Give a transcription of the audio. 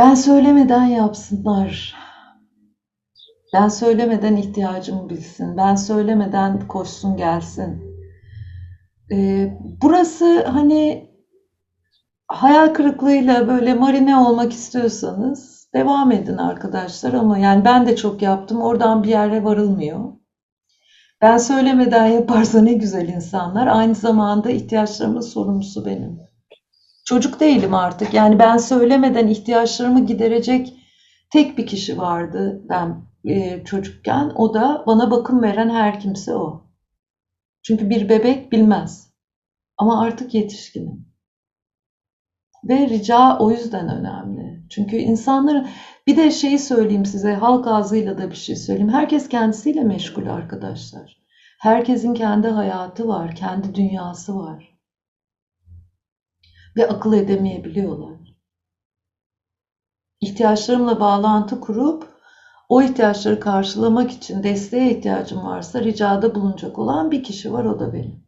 Ben söylemeden yapsınlar. Ben söylemeden ihtiyacımı bilsin. Ben söylemeden koşsun gelsin. Ee, burası hani hayal kırıklığıyla böyle marine olmak istiyorsanız devam edin arkadaşlar ama yani ben de çok yaptım. Oradan bir yere varılmıyor. Ben söylemeden yaparsa ne güzel insanlar. Aynı zamanda ihtiyaçlarımın sorumlusu benim. Çocuk değilim artık. Yani ben söylemeden ihtiyaçlarımı giderecek tek bir kişi vardı ben e, çocukken. O da bana bakım veren her kimse o. Çünkü bir bebek bilmez. Ama artık yetişkinim. Ve rica o yüzden önemli. Çünkü insanların bir de şeyi söyleyeyim size halk ağzıyla da bir şey söyleyeyim. Herkes kendisiyle meşgul arkadaşlar. Herkesin kendi hayatı var, kendi dünyası var. Ve akıl edemeyebiliyorlar. İhtiyaçlarımla bağlantı kurup o ihtiyaçları karşılamak için desteğe ihtiyacım varsa ricada bulunacak olan bir kişi var o da benim.